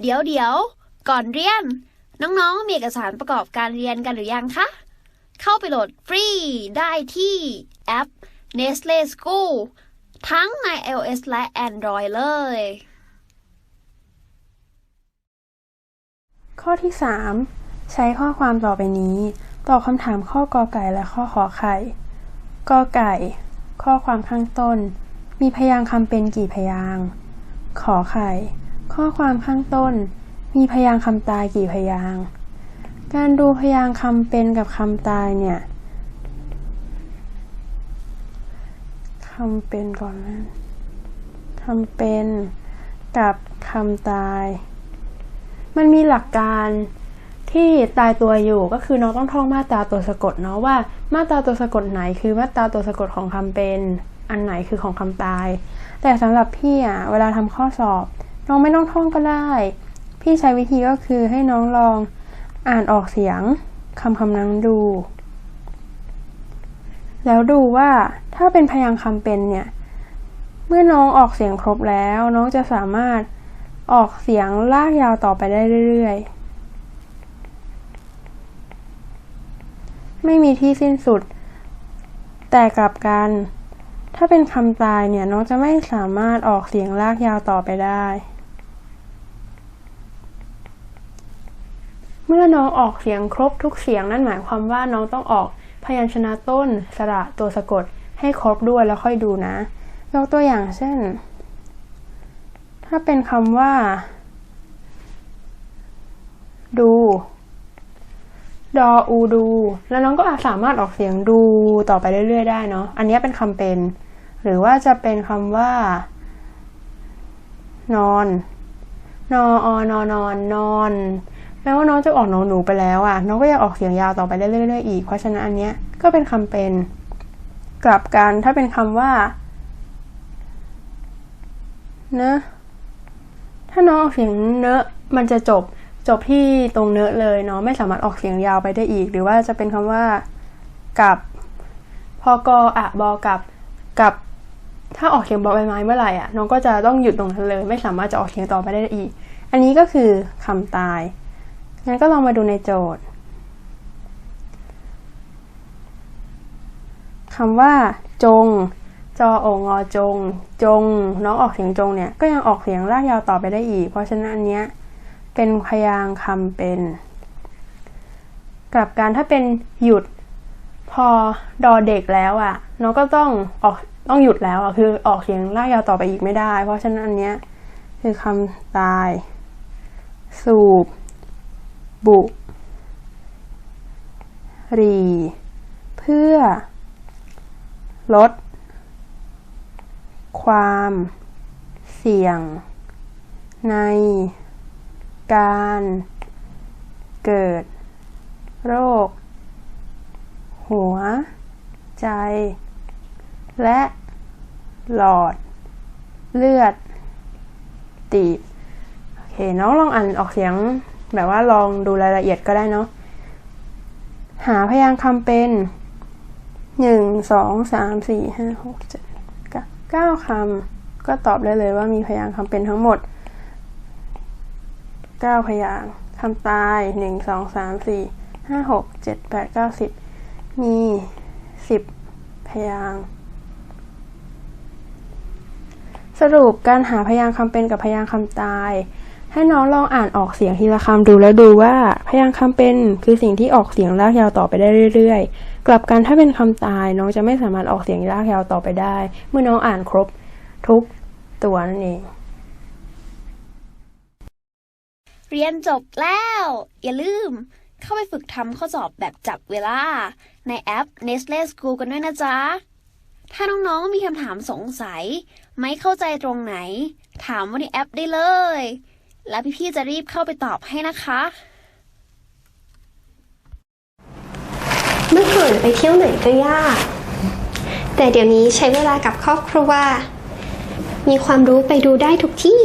เดี๋ยวเดี๋ยวก่อนเรียน น้องๆ มีเอกสารประกอบการเรียนกันหรือยังคะ เข้าไปโหลดฟรีได้ที่แอป Nestle School ทั้งใน iOS และ Android เลย ข้อที่ 3 ใช้ข้อความต่อไปนี้ตอบคำถามข้อกอไก่และข้อขอไข่กอไก่ ข้อความข้างต้น มีพยางค์คำเป็นกี่พยางค์ขอไข่ ข้อความข้างต้น มีพยางค์คำตายกี่พยางค์การดูพยางค์คำเป็นกับคำตายเนี่ยคำเป็นก่อนนะคำเป็นกับคำตาย มันมีหลักการที่ตายตัวอยู่ก็คือน้องต้องท่องมาตราตัวสะกดเนาะว่า มาตราตัวสะกดไหนคือมาตราตัวสะกดของคำเป็น อันไหนคือของคำตาย แต่สำหรับพี่อะเวลาทำข้อสอบ น้องไม่ต้องท่องก็ได้ พี่ใช้วิธีก็คือให้น้องลองอ่านออกเสียงคำคำนั้นดู แล้วดูว่าถ้าเป็นพยางค์คำเป็นเนี่ย เมื่อน้องออกเสียงครบแล้ว น้องจะสามารถออกเสียงลากยาวต่อไปได้เรื่อยๆ ไม่มีที่สิ้นสุด แต่กลับกัน ถ้าเป็นคำตายเนี่ย น้องจะไม่สามารถออกเสียงลากยาวต่อไปได้ เมื่อน้องออกเสียงครบทุกเสียงนั่นหมายความว่าน้องต้องออกพยัญชนะต้นสระตัวสะกดให้ครบด้วยแล้วค่อยดูนะ ยกตัวอย่างเช่น ถ้าเป็นคำว่า ดู ดออูดู แล้วน้องก็อาจสามารถออกเสียงดูต่อไปเรื่อยๆได้เนาะ อันนี้เป็นคำเป็น หรือว่าจะเป็นคำว่า นอน นออนอนอนนอน แม้ว่าน้องจะออกนอนหนูไปแล้วอะน้องก็ยังออกเสียงยาวต่อไปได้เรื่อยๆอีก เพราะฉะนั้นอันเนี้ยก็เป็นคำเป็น กลับกันถ้าเป็นคำว่าเนอะถ้าน้องออกเสียงเนอะมันจะจบจบที่ตรงเนอะเลยเนาะไม่สามารถออกเสียงยาวไปได้อีก หรือว่าจะเป็นคำว่ากับพอกออะบอกับกับถ้าออกเสียงบอใบไม้เมื่อไหร่อะน้องก็จะต้องหยุดตรงนั้นเลย ไม่สามารถจะออกเสียงต่อไปได้อีก อันนี้ก็คือคำตาย งั้นก็ลองมาดูในโจทย์คำว่า จง จอโองอจง จง น้องออกเสียงจงเนี่ย ก็ยังออกเสียงลากยาวต่อไปได้อีก เพราะฉะนั้นอันเนี้ยเป็นพยางค์คำเป็น กลับการถ้าเป็นหยุดพอดอเด็กแล้วอะ่ะ น้องก็ต้องออกต้องหยุดแล้วอะ่ะคือออกเสียงลากยาวต่อไปอีกไม่ได้ เพราะฉะนั้นอันเนี้ยคือคำตาย สูบ บุรี เพื่อ ลด ความ เสี่ยง ใน การ เกิด โรค หัว ใจ และหลอด เลือด ตีบโอเค น้องลองอ่านออกเสียง แบบว่าลองดูรายละเอียดก็ได้เนาะหาพยางค์คำเป็นหนึ่งสองสามสี่ห้าหกเจ็ดเก้าเก้าคำก็ตอบได้เลยว่ามีพยางค์คำเป็นทั้งหมดเก้าพยางค์คำตายหนึ่งสองสามสี่ห้าหกเจ็ดแปดเก้าสิบมีสิบพยางค์สรุปการหาพยางค์คำเป็นกับพยางค์คำตาย ให้น้องลองอ่านออกเสียงทีละคำดูแล้วดูว่า พยางค์คำเป็นคือสิ่งที่ออกเสียงลากยาวต่อไปได้เรื่อยๆ กลับกันถ้าเป็นคำตายน้องจะไม่สามารถออกเสียงลากยาวต่อไปได้ เมื่อน้องอ่านครบทุกตัวนั่นเอง เรียนจบแล้ว อย่าลืม เข้าไปฝึกทำข้อสอบแบบจับเวลา ในแอป Nestle School กันด้วยนะจ๊ะ ถ้าน้องๆมีคำถามสงสัย ไม่เข้าใจตรงไหน ถามว่าในแอปได้เลย แล้วพี่ๆจะรีบเข้าไปตอบให้นะคะ เมื่อก่อนไปเที่ยวไหนก็ยาก แต่เดี๋ยวนี้ใช้เวลากับครอบครัว มีความรู้ไปดูได้ทุกที่